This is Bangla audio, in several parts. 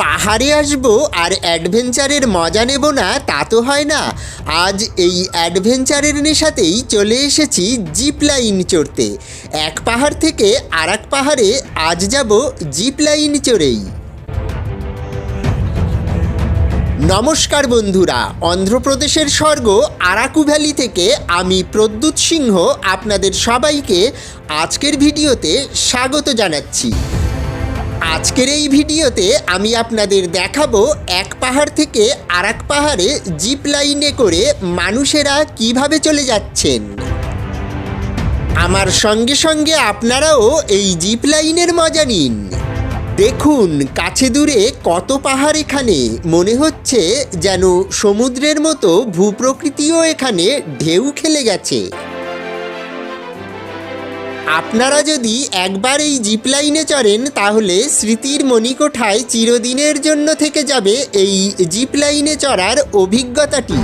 পাহাড়ে আসব আর অ্যাডভেঞ্চারের মজা নেব না, তা তো হয় না। আজ এই অ্যাডভেঞ্চারের নেশাতেই চলে এসেছি জিপ লাইন চড়তে। এক পাহাড় থেকে আর পাহাড়ে আজ যাব জিপ লাইন চড়েই। নমস্কার বন্ধুরা, অন্ধ্রপ্রদেশের স্বর্গ আরাকু ভ্যালি থেকে আমি প্রদ্যুৎ সিংহ আপনাদের সবাইকে আজকের ভিডিওতে স্বাগত জানাচ্ছি। আজকের এই ভিডিওতে আমি আপনাদের দেখাবো এক পাহাড় থেকে আর পাহাড়ে জিপ লাইনে করে মানুষেরা কীভাবে চলে যাচ্ছেন। আমার সঙ্গে সঙ্গে আপনারাও এই জিপ লাইনের মজা নিন। দেখুন, কাছে দূরে কত পাহাড় এখানে। মনে হচ্ছে যেন সমুদ্রের মতো ভূপ্রকৃতিও এখানে ঢেউ খেলে গেছে। আপনারা যদি একবার এই জিপ লাইনে চড়েন, তাহলে স্মৃতির মণিকোঠায় চিরদিনের জন্য থেকে যাবে এই জিপ লাইনে চড়ার অভিজ্ঞতাটি।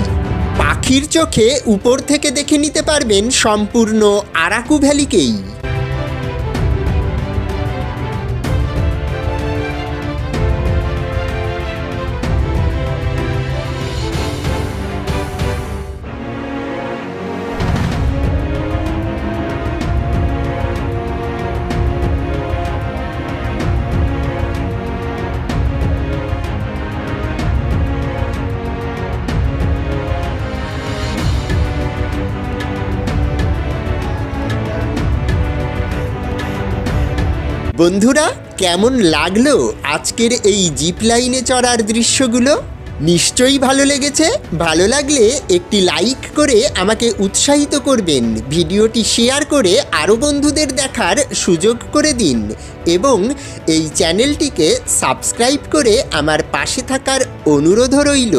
পাখির চোখে উপর থেকে দেখে নিতে পারবেন সম্পূর্ণ আরাকু ভ্যালিকেই। বন্ধুরা, কেমন লাগল আজকের এই জিপ লাইনে চড়ার দৃশ্যগুলো? নিশ্চয়ই ভালো লেগেছে। ভালো লাগলে একটি লাইক করে আমাকে উৎসাহিত করবেন। ভিডিওটি শেয়ার করে আরও বন্ধুদের দেখার সুযোগ করে দিন এবং এই চ্যানেলটিকে সাবস্ক্রাইব করে আমার পাশে থাকার অনুরোধও রইল।